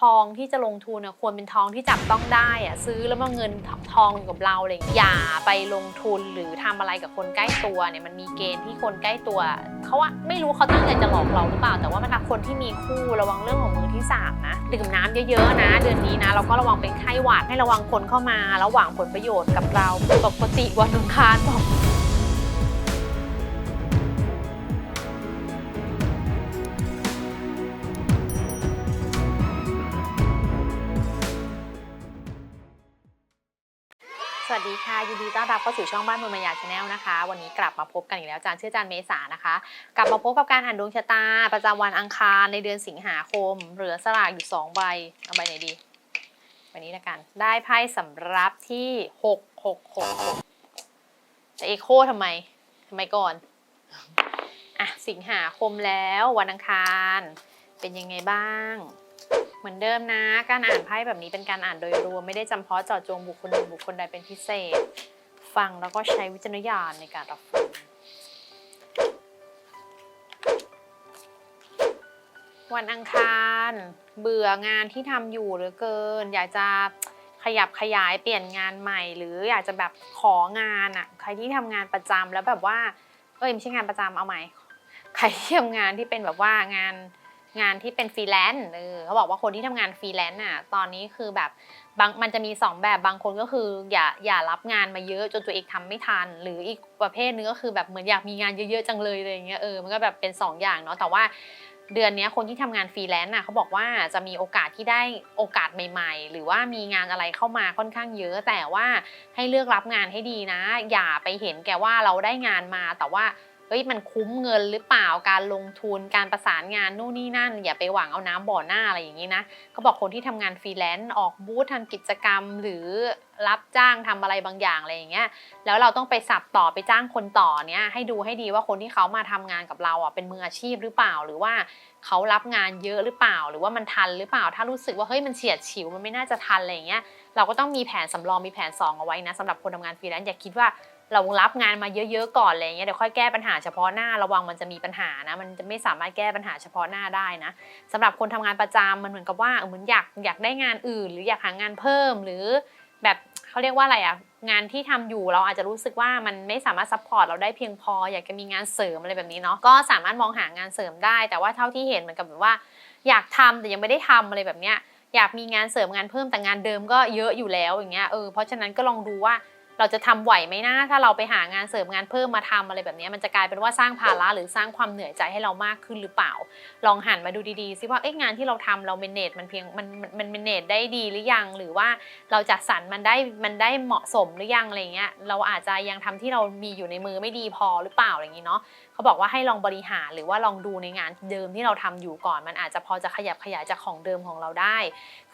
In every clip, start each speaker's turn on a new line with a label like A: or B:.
A: ทองที่จะลงทุนควรเป็นทองที่จับต้องได้อะซื้อแล้วมันเงินทองอยู่กับเราอะไรอย่างเงี้ยอย่าไปลงทุนหรือทำอะไรกับคนใกล้ตัวเนี่ยมันมีเกณฑ์ที่คนใกล้ตัวเขาว่าไม่รู้เขาตั้งใจจะหลอกเราหรือเปล่า แต่ว่ามันทำคนที่มีคู่ระวังเรื่องของมือที่สามนะดื่มน้ำเยอะๆนะ เดือนนี้นะเราก็ระวังเป็นไข้หวัดให้ระวังคนเข้ามาแล้วหวังผลประโยชน์กับเราปกติวันอังคารบอก ดีค่ะ ยินดีต้อนรับเข้าสู่ช่องบ้านมืองมายาชาแนลนะคะ วันนี้กลับมาพบกันอีกแล้วอาจารย์ชื่อจารย์เมษานะคะ กลับมาพบกับการอ่านดวงชะตา ประจำวันอังคารในเดือนสิงหาคม เหลือสลากอยู่สองใบเอาใบไหนดีใบนี้ละกัน ได้ไพ่สำรับที่หกหกหกหกจะเอโคทำไมทำไมก่อนอะสิงหาคมแล้ววันอังคารเป็นยังไงบ้าง เหมือนเดิมนะ การอ่านไพ่แบบนี้เป็นการอ่านโดยรวมไม่ได้จำเพาะเจาะจงบุคคลหนึ่งบุคคลใดเป็นพิเศษ ฟังแล้วก็ใช้วิจารณญาณในการรับฟังวันอังคาร เบื่องานที่ทำอยู่เหลือเกิน อยากจะขยับขยายเปลี่ยนงานใหม่ หรืออยากจะแบบของานอะ่ะใครที่ทำงานประจำแล้วแบบว่า เอ้ยไม่ใช่งานประจำเอาใหม่ใครที่ทำงานที่เป็นแบบว่างาน งานที่เป็นฟรีแลนซ์เออเขาบอกว่าคนที่ทำงานฟรีแลนซ์อะตอนนี้คือแบบบางมันจะมีสองแบบบางคนก็คืออย่าอย่ารับงานมาเยอะจนตัวเองทำไม่ทัน หรืออีกประเภทนึงก็คือแบบเหมือนอยากมีงานเยอะๆจังเลยอะไรเงี้ยเออมันก็แบบเป็นสองอย่างเนาะแต่ว่าเดือนนี้คนที่ทำงานฟรีแลนซ์น่ะเขาบอกว่าจะมีโอกาสที่ได้โอกาสใหม่ ๆ หรือว่ามีงานอะไรเข้ามาค่อนข้างเยอะ แต่ว่าให้เลือกรับงานให้ดีนะ อย่าไปเห็นแก่ว่าเราได้งานมาแต่ว่า ฮ้ยมันคุ้มเงินหรือเปล่าการลงทุนการประสานงานนู่นนี่นั่น อย่าไปหวังเอาน้ำบ่อหน้าอะไรอย่างนี้นะเขาบอกคนที่ทำงานฟรีแลนซ์ออกบูธทำกิจกรรม หรือรับจ้างทำอะไรบางอย่างอะไรอย่างเงี้ยแล้วเราต้องไปสับต่อไปจ้างคนต่อเนี้ยให้ดูให้ดีว่าคนที่เขามาทำงานกับเราอะเป็นมืออาชีพหรือเปล่าหรือว่าเขารับงานเยอะหรือเปล่า หรือว่ามันทันหรือเปล่า ถ้ารู้สึกว่าเฮ้ยมันเฉียดฉิวมันไม่น่าจะทันอะไรอย่างเงี้ยเราก็ต้องมีแผนสำรองมีแผนสองเอาไว้นะสำหรับคนทำงานฟรีแลนซ์อย่าคิดว่า เรารับงานมาเยอะๆก่อนอะไรเงี้ยเดี๋ยวค่อยแก้ปัญหาเฉพาะหน้าระวังมันจะมีปัญหานะ มันจะไม่สามารถแก้ปัญหาเฉพาะหน้าได้นะสำหรับคนทำงานประจำมันเหมือนกับว่าเออเหมือนอยากอยากได้งานอื่น หรืออยากหางานเพิ่มหรือแบบเขาเรียกว่าอะไรอะงานที่ทำอยู่เราอาจจะรู้สึกว่ามันไม่สามารถซัพพอร์ตเราได้เพียงพอ อยากจะมีงานเสริมอะไรแบบนี้เนาะก็สามารถมองหางานเสริมได้ แต่ว่าเท่าที่เห็นเหมือนกับแบบว่า อยากทำแต่ยังไม่ได้ทำอะไรแบบเนี้ยอยากมีงานเสริมงานเพิ่มแต่งานเดิมก็เยอะอยู่แล้วอย่างเงี้ยเออเพราะฉะนั้นก็ลองดูว่า เราจะทำไหวไหมนะถ้าเราไปหางานเสริมงานเพิ่มมาทำอะไรแบบนี้ มันจะกลายเป็นว่าสร้างภาระหรือสร้างความเหนื่อยใจให้เรามากขึ้นหรือเปล่า ลองหันมาดูดีๆซิว่าเอ๊ะงานที่เราทำเราเมนเนจมันเพียงมันมันเมนเนจได้ดีหรือยัง หรือว่าเราจัดสรรมันได้มันได้เหมาะสมหรือยังอะไรเงี้ยเราอาจจะยังทำที่เรามีอยู่ในมือไม่ดีพอหรือเปล่าอะไรอย่างนี้เนาะเขาบอกว่าให้ลองบริหารหรือว่าลองดูในงานเดิมที่เราทำอยู่ก่อน มันอาจจะพอจะขยับขยายจากของเดิมของเราได้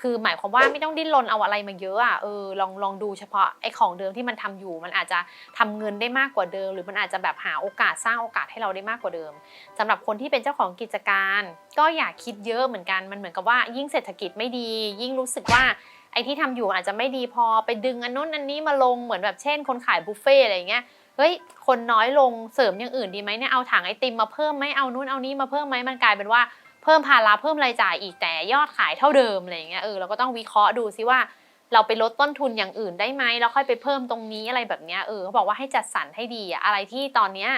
A: คือหมายความว่าไม่ต้องดิ้นรนเอาอะไรมาเยอะอะเออลองลองดูเฉพาะไอ้ของเดิมที่มันทำอยู่ มันอาจจะทำเงินได้มากกว่าเดิม หรือมันอาจจะแบบหาโอกาสสร้างโอกาสให้เราได้มากกว่าเดิมสำหรับคนที่เป็นเจ้าของกิจการ ก็อย่าคิดเยอะเหมือนกันมันเหมือนกับว่ายิ่งเศรษฐกิจไม่ดี ยิ่งรู้สึกว่าไอ้ที่ทำอยู่อาจจะไม่ดีพอไปดึงอันนู้นอันนี้มาลงเหมือนแบบเช่น คนขายบุฟเฟ่ต์อะไรอย่างเงี้ยเฮ้ยคนน้อยลงเสริมอย่างอื่นดีไหมเนี่ยเอาถังไอติมมาเพิ่มไหมเอานู้นเอานี้มาเพิ่มไหมมันกลายเป็นว่าเพิ่มภาระเพิ่มรายจ่ายอีกแต่ยอดขายเท่าเดิมอะไรอย่างเงี้ยเออเราก็ต้องวิเคราะห์ดูซิว่า เราไปลดต้นทุนอย่างอื่นได้ไหมแล้วค่อยไปเพิ่มตรงนี้อะไรแบบเนี้ยเออเขาบอกว่าให้จัดสรรให้ดีอะอะไรที่ตอนเนี้ย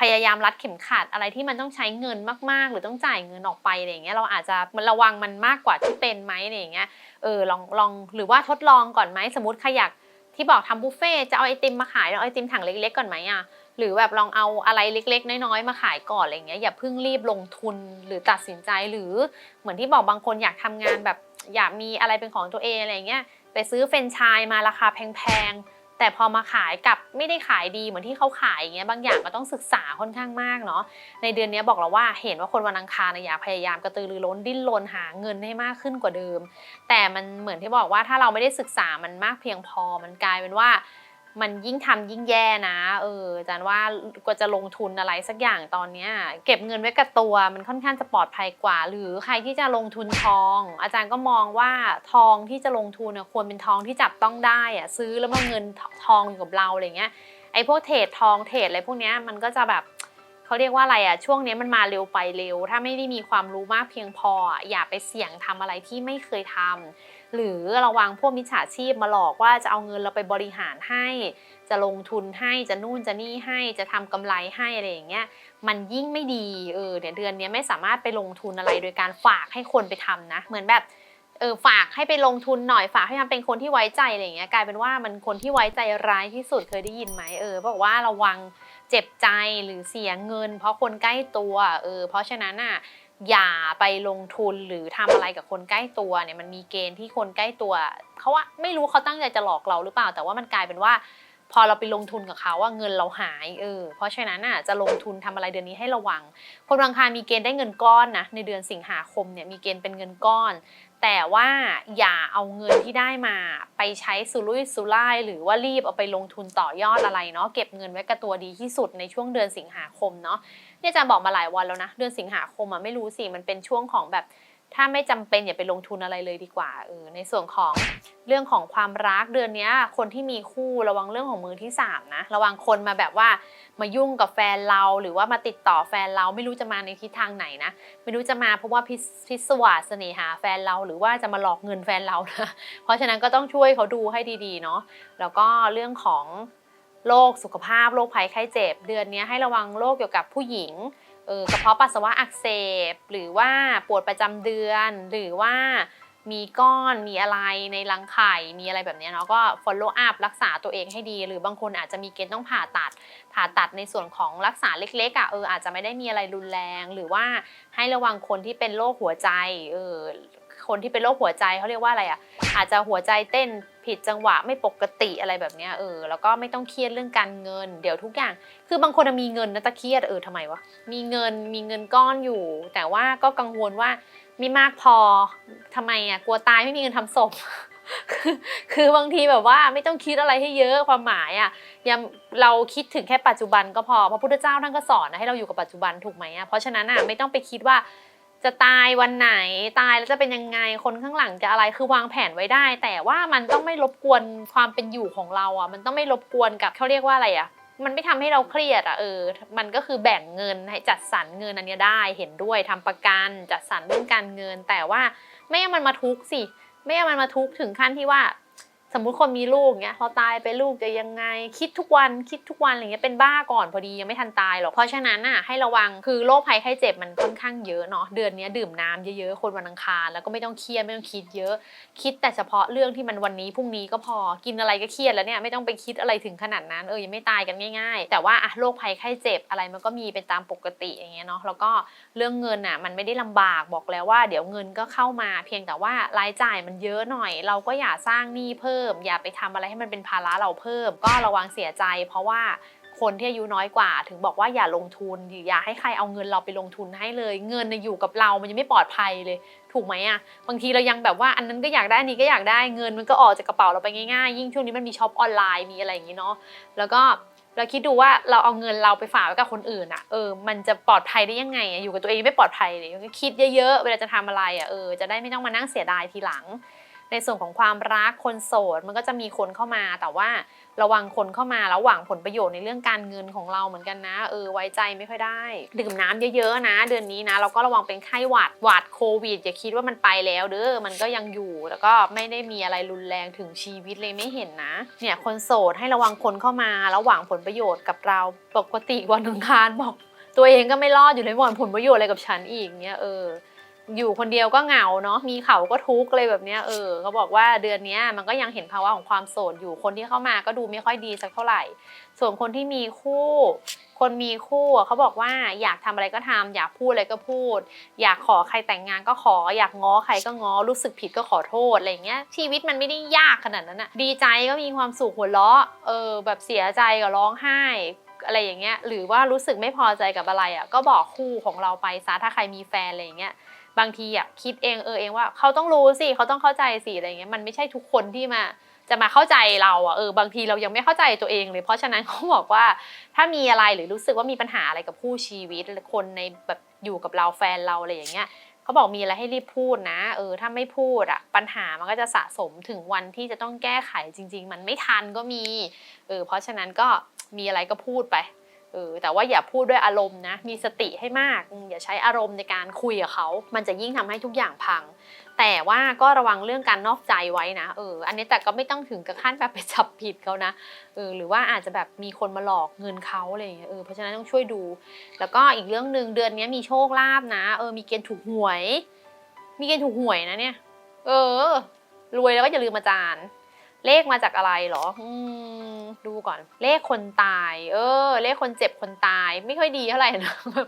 A: พยายามรัดเข็มขัดอะไรที่มันต้องใช้เงินมากๆ หรือต้องจ่ายเงินออกไปอะไรอย่างเงี้ยเราอาจจะมันระวังมันมากกว่าที่เป็นไหมอะไรอย่างเงี้ยเออลองลองหรือว่าทดลองก่อนไหมสมมติใครอยากที่บอกทำบุฟเฟ่จะเอาไอติมมาขายเอาไอติมถังเล็กๆก่อนไหมอะหรือแบบลองเอาอะไรเล็ก ๆ น้อยๆมาขายก่อนอะไรเงี้ยอย่าเพิ่งรีบลงทุนหรือตัดสินใจหรือเหมือนที่บอกบางคนอยากทำงานแบบอยากมีอะไรเป็นของตัวเองอะไรเงี้ย ไปซื้อเฟรนไชส์มาราคาแพงๆ แต่พอมาขายกลับไม่ได้ขายดีเหมือนที่เขาขายอย่างเงี้ยบางอย่างก็ต้องศึกษาค่อนข้างมากเนาะในเดือนนี้บอกเราว่าเห็นว่าคนวันอังคารนะอยากพยายามกระตือรือร้นดิ้นรนหาเงินให้มากขึ้นกว่าเดิม แต่มันเหมือนที่บอกว่าถ้าเราไม่ได้ศึกษามันมากเพียงพอมันกลายเป็นว่า มันยิ่งทำยิ่งแย่นะ เอออาจารย์ว่ากว่าจะลงทุนอะไรสักอย่างตอนเนี้ย เก็บเงินไว้กับตัวมันค่อนข้างจะปลอดภัยกว่า หรือใครที่จะลงทุนทอง อาจารย์ก็มองว่าทองที่จะลงทุนน่ะควรเป็นทองที่จับต้องได้อะซื้อแล้วมันเงินทองอยู่กับเราอะไรเงี้ยไอ้พวกเทรดทองเทรดอะไรพวกเนี้ยมันก็จะแบบเขาเรียกว่าอะไรอะช่วงนี้มันมาเร็วไปเร็ว ถ้าไม่ได้มีความรู้มากเพียงพออะอย่าไปเสี่ยงทำอะไรที่ไม่เคยทำ หรือระวังพวกมิจฉาชีพมาหลอกว่าจะเอาเงินเราไปบริหารให้ จะลงทุนให้จะนู่นจะนี่ให้จะทำกำไรให้อะไรอย่างเงี้ยมันยิ่งไม่ดีเออเนี่ยเดือนนี้ไม่สามารถไปลงทุนอะไรโดยการฝากให้คนไปทำนะ เหมือนแบบเออฝากให้ไปลงทุนหน่อยฝากให้ทำเป็นคนที่ไว้ใจอะไรอย่างเงี้ยกลายเป็นว่ามันคนที่ไว้ใจร้ายที่สุดเคยได้ยินไหมเออบอกว่าระวังเจ็บใจหรือเสียเงิน เพราะคนใกล้ตัวเออเพราะฉะนั้นอะ อย่าไปลงทุนหรือทำอะไรกับคนใกล้ตัวเนี่ยมันมีเกณฑ์ที่คนใกล้ตัวเขาว่าไม่รู้เขาตั้งใจจะหลอกเราหรือเปล่า แต่ว่ามันกลายเป็นว่า พอเราไปลงทุนกับเขาว่าเงินเราหายเออเพราะฉะนั้นอะจะลงทุนทำอะไรเดือนนี้ให้ระวัง คนบางคารมีเกณฑ์ได้เงินก้อนนะในเดือนสิงหาคมเนี่ยมีเกณฑ์เป็นเงินก้อน แต่ว่าอย่าเอาเงินที่ได้มาไปใช้สุรุ่ยสุร่ายหรือว่ารีบเอาไปลงทุนต่อยอดอะไรเนาะเก็บเงินไว้กับตัวดีที่สุดในช่วงเดือนสิงหาคมเนาะเนี่ยอาจารย์บอกมาหลายวันแล้วนะ เดือนสิงหาคมอะไม่รู้สิมันเป็นช่วงของแบบ ถ้าไม่จำเป็นอย่าไปลงทุนอะไรเลยดีกว่าเออในส่วนของเรื่องของความรักเดือนนี้คนที่มีคู่ระวังเรื่องของมือที่สามนะระวังคนมาแบบว่ามายุ่งกับแฟนเราหรือว่ามาติดต่อแฟนเราไม่รู้จะมาในทิศทางไหนนะไม่รู้จะมาเพราะว่าพิพิศวาสเสน่หาแฟนเราหรือว่าจะมาหลอกเงินแฟนเรานะเพราะฉะนั้นก็ต้องช่วยเขาดูให้ดีๆเนาะแล้วก็เรื่องของโรคสุขภาพโรคภัยไข้เจ็บ เดือนนี้ให้ระวังโรคเกี่ยวกับผู้หญิง เออกระเพาะปัสสาวะอักเสบ หรือว่าปวดประจำเดือน หรือว่ามีก้อนมีอะไรในรังไข่มีอะไรแบบนี้เนาะก็ follow up รักษาตัวเองให้ดี หรือบางคนอาจจะมีเกณฑ์ต้องผ่าตัด ผ่าตัดในส่วนของรักษาเล็กๆอะเอออาจจะไม่ได้มีอะไรรุนแรง หรือว่าให้ระวังคนที่เป็นโรคหัวใจเออ คนที่เป็นโรคหัวใจเขาเรียกว่าอะไรอะอาจจะหัวใจเต้นผิดจังหวะไม่ปกติอะไรแบบเนี้ยเออแล้วก็ไม่ต้องเครียดเรื่องการเงิน เดี๋ยวทุกอย่าง คือบางคนมีเงินนะแตะเครียดเออทำไมวะมีเงินมีเงินก้อนอยู่ แต่ว่าก็กังวลว่าไม่มากพอทำไมอะกลัวตายไม่มีเงินทำศพคือบางทีแบบว่าไม่ต้องคิดอะไรให้เยอะความหมายอะยังเราคิดถึงแค่ปัจจุบันก็พอพระพุทธเจ้าท่านก็สอนนะให้เราอยู่กับปัจจุบันถูกไหมอะเพราะฉะนั้นอะไม่ต้องไปคิดว่า จะตายวันไหนตายแล้วจะเป็นยังไงคนข้างหลังจะอะไรคือวางแผนไว้ได้ แต่ว่ามันต้องไม่รบกวนความเป็นอยู่ของเราอะ มันต้องไม่รบกวนกับเขาเรียกว่าอะไรอะมันไม่ทำให้เราเครียดอะเออ มันก็คือแบ่งเงินให้จัดสรรเงินอันนี้ได้เห็นด้วยทำประกันจัดสรรเรื่องการเงิน แต่ว่าไม่ให้มันมาทุกข์สิ ไม่ให้มันมาทุกข์ถึงขั้นที่ว่า สมมุติคนมีลูกเนี้ยพอตายไปลูกจะยังไงคิดทุกวันคิดทุกวันอะไรเงี้ยเป็นบ้าก่อนพอดียังไม่ทันตายหรอกเพราะฉะนั้นน่ะให้ระวังคือโรคภัยไข้เจ็บมันค่อนข้างเยอะเนาะเดือนนี้ดื่มน้ำเยอะๆคนวันอังคารแล้วก็ไม่ต้องเครียดไม่ต้องคิดเยอะ คิดแต่เฉพาะเรื่องที่มันวันนี้พรุ่งนี้ก็พอกินอะไรก็เครียดแล้วเนี่ยไม่ต้องไปคิดอะไรถึงขนาดนั้นเออยังไม่ตายกันง่ายๆ แต่ว่าอะโรคภัยไข้เจ็บอะไรมันก็มีเป็นตามปกติอย่างเงี้ยเนาะแล้วก็เรื่องเงินอะมันไม่ได้ลำบากบอกแล้วว่า เดี๋ยวเงินก็เข้ามา เพียงแต่ว่ารายจ่ายมันเยอะหน่อย เราก็อย่าสร้างหนี้เพิ่มอย่าไปทำอะไรให้มันเป็นภาระเราเพิ่ม ก็ระวังเสียใจ เพราะว่าคนที่อายุน้อยกว่า ถึงบอกว่าอย่าลงทุนอย่าให้ใครเอาเงินเราไปลงทุนให้เลย เงินอยู่กับเรามันยังไม่ปลอดภัยเลย ถูกไหมอะบางทีเรายังแบบว่าอันนั้นก็อยากได้อันนี้ก็อยากได้เงินมันก็ออกจากกระเป๋าเราไปง่ายๆ ยิ่งช่วงนี้มันมีช็อปออนไลน์มีอะไรอย่างงี้เนาะแล้วก็เราคิดดูว่าเราเอาเงินเราไปฝากไว้กับคนอื่นอะเออมันจะปลอดภัยได้ยังไงอะอยู่กับตัวเองไม่ปลอดภัยเลยคิดเยอะๆเวลาจะทำอะไรอะเออจะได้ไม่ต้องมานั่งเสียดายทีหลัง ในส่วนของความรักคนโสดมันก็จะมีคนเข้ามา แต่ว่าระวังคนเข้ามาแล้วหวังผลประโยชน์ในเรื่องการเงินของเราเหมือนกันนะ เออไว้ใจไม่ค่อยได้ ดื่มน้ำเยอะๆนะ เดือนนี้นะเราก็ระวังเป็นไข้หวัดหวัดโควิดอย่าคิดว่ามันไปแล้วเด้อมันก็ยังอยู่แล้วก็ไม่ได้มีอะไรรุนแรงถึงชีวิตเลยไม่เห็นนะเนี่ยคนโสดให้ระวังคนเข้ามาแล้วหวังผลประโยชน์กับเราปกติวันอังคารบอก ตัวเองก็ไม่รอดอยู่เลยหวังผลประโยชน์อะไรกับฉันอีกเนี่ยเออ อยู่คนเดียวก็เหงาเนาะมีเขาก็ทุกข์เลยแบบเนี้ยเออเขาบอกว่าเดือนนี้มันก็ยังเห็นภาวะของความโสดอยู่คนที่เข้ามาก็ดูไม่ค่อยดีสักเท่าไหร่ ส่วนคนที่มีคู่ คนมีคู่เขาบอกว่าอยากทำอะไรก็ทำอยากพูดอะไรก็พูด อยากขอใครแต่งงานก็ขอ อยากง้อใครก็ง้อรู้สึกผิดก็ขอโทษอะไรเงี้ยชีวิตมันไม่ได้ยากขนาดนั้นอะดีใจก็มีความสุขหัวเราะเออแบบเสียใจก็ร้องไห้อะไรอย่างเงี้ยหรือว่ารู้สึกไม่พอใจกับอะไรอะก็บอกคู่ของเราไปซะถ้าใครมีแฟนอะไรอย่างเงี้ย บางทีอะคิดเองเออเองว่าเขาต้องรู้สิเขาต้องเข้าใจสิอะไรเงี้ยมันไม่ใช่ทุกคนที่มาจะมาเข้าใจเราอะเออบางทีเรายังไม่เข้าใจตัวเองเลย เพราะฉะนั้นเขาบอกว่าถ้ามีอะไรหรือรู้สึกว่ามีปัญหาอะไรกับคู่ชีวิตคนในแบบอยู่กับเราแฟนเราอะไรอย่างเงี้ยเขาบอกมีอะไรให้รีบพูดนะ เออถ้าไม่พูดอะปัญหามันก็จะสะสมถึงวันที่จะต้องแก้ไขจริง ๆ มันไม่ทันก็มีเออเพราะฉะนั้นก็มีอะไรก็พูดไป เออแต่ว่าอย่าพูดด้วยอารมณ์นะ มีสติให้มาก อย่าใช้อารมณ์ในการคุยกับเขา มันจะยิ่งทำให้ทุกอย่างพัง แต่ว่าก็ระวังเรื่องการนอกใจไว้นะ เออ อันนี้แต่ก็ไม่ต้องถึงกับขั้นแบบไปจับผิดเขานะ เออ หรือว่าอาจจะแบบมีคนมาหลอกเงินเขาอะไรอย่างเงี้ย เออ เพราะฉะนั้นต้องช่วยดู แล้วก็อีกเรื่องหนึ่งเดือนนี้มีโชคลาภนะ เออ มีเกณฑ์ถูกหวย มีเกณฑ์ถูกหวยนะเนี่ย เออ รวยแล้วก็อย่าลืมอาจารย์ เลขมาจากอะไรเหรออดูก่อน เลขคนตาย เออ เลขคนเจ็บคนตาย ไม่ค่อยดีเท่าไหร่นะแบบ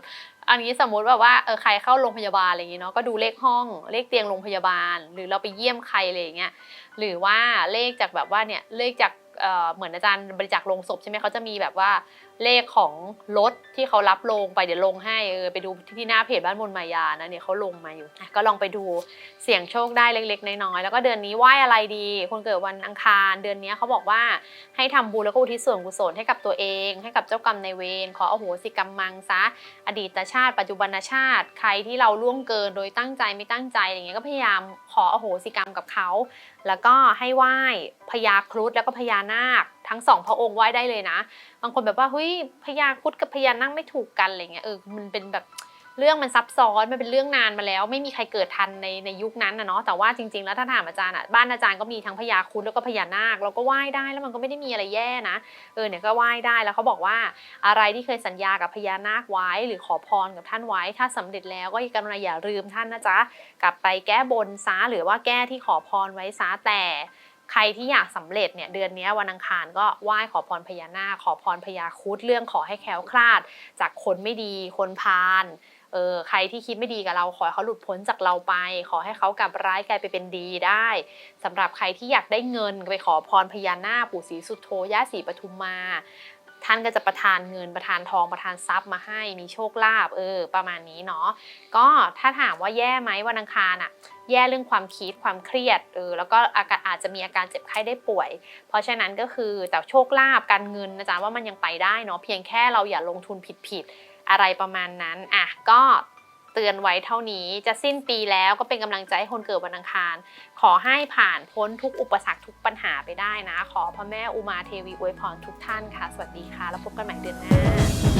A: อันนี้สมมติแบบว่าเออใครเข้าโรงพยาบาลอะไรอย่างงี้เนาะก็ดูเลขห้อง เลขเตียงโรงพยาบาล หรือเราไปเยี่ยมใครอะไรอย่างเงี้ยหรือว่าเลขจากแบบว่าเนี่ยเลขจาก เหมือนอาจารย์บริจาคลงศพใช่ไหมเขาจะมีแบบว่าเลขของรถที่เขารับลงไปเดี๋ยวลงให้เออไปดูที่หน้าเพจบ้านมนมายานะเนี่ยเขาลงมาอยู่ก็ลองไปดูเสี่ยงโชคได้เล็กๆน้อยๆแล้วก็เดือนนี้ไหว้อะไรดี คนเกิดวันอังคาร เดือนนี้เขาบอกว่าให้ทำบุญแล้วก็อุทิศส่วนกุศลให้กับตัวเอง ให้กับเจ้ากรรมในเวรขออโหสิกรรมมังซะอดีตชาติ ปัจจุบันชาติ ใครที่เราล่วงเกินโดยตั้งใจไม่ตั้งใจอย่างเงี้ยก็พยายามขออโหสิกรรมกับเขาแล้วก็ให้ไหว้พญาครุฑแล้วก็พญานาค ทั้งสองพระองค์ไหว้ได้เลยนะ บางคนแบบว่าเฮ้ยพญาครุฑกับพญานาคไม่ถูกกันอะไรเงี้ยเออมันเป็นแบบ เรื่องมันซับซ้อนมันเป็นเรื่องนานมาแล้ว ไม่มีใครเกิดทันในในยุคนั้นนะเนาะแต่ว่าจริง ๆ แล้วถ้าถามอาจารย์อะบ้านอาจารย์ก็มีทั้งพญาครุฑแล้วก็พญานาคเราก็ไหว้ได้แล้วมันก็ไม่ได้มีอะไรแย่นะเออเนี่ยก็ไหว้ได้แล้วเขาบอกว่าอะไรที่เคยสัญญากับพญานาคไว้ หรือขอพรกับท่านไว้ ถ้าสำเร็จแล้วก็กรุณาอย่าลืมท่านนะจ๊ะกลับไปแก้บนซาหรือว่าแก้ที่ขอพรไว้ซาแต่ใครที่อยากสำเร็จเนี่ยเดือนนี้วันอังคารก็ไหว้ขอพรพญานาคขอพรพญาครุฑเรื่องขอให้แคล้วคลาด จากคนไม่ดีคนพาล เออใครที่คิดไม่ดีกับเราขอให้เขาหลุดพ้นจากเราไป ขอให้เขากลับร้ายกลายไปเป็นดีได้สำหรับใครที่อยากได้เงินไปขอพรพญานาคปู่ศรีสุโธย่าศรีปทุมมา ท่านก็จะประทานเงินประทานทองประทานทรัพย์มาให้มีโชคลาภเออ ประมาณนี้เนาะก็ถ้าถามว่าแย่ไหมวันอังคารอะแย่เรื่องความคิดความเครียดเออแล้วก็อาการอาจจะมีอาการเจ็บไข้ได้ป่วย เพราะฉะนั้นก็คือแต่โชคลาภการเงินนะจ๊ะว่ามันยังไปได้เนาะเพียงแค่เราอย่าลงทุนผิดๆ อะไรประมาณนั้นอะก็เตือนไว้เท่านี้จะสิ้นปีแล้วก็เป็นกำลังใจให้คนเกิดวันอังคาร ขอให้ผ่านพ้นทุกอุปสรรคทุกปัญหาไปได้นะ ขอพระแม่อุมาเทวีอวยพรทุกท่านค่ะ สวัสดีค่ะ แล้วพบกันใหม่เดือนหน้า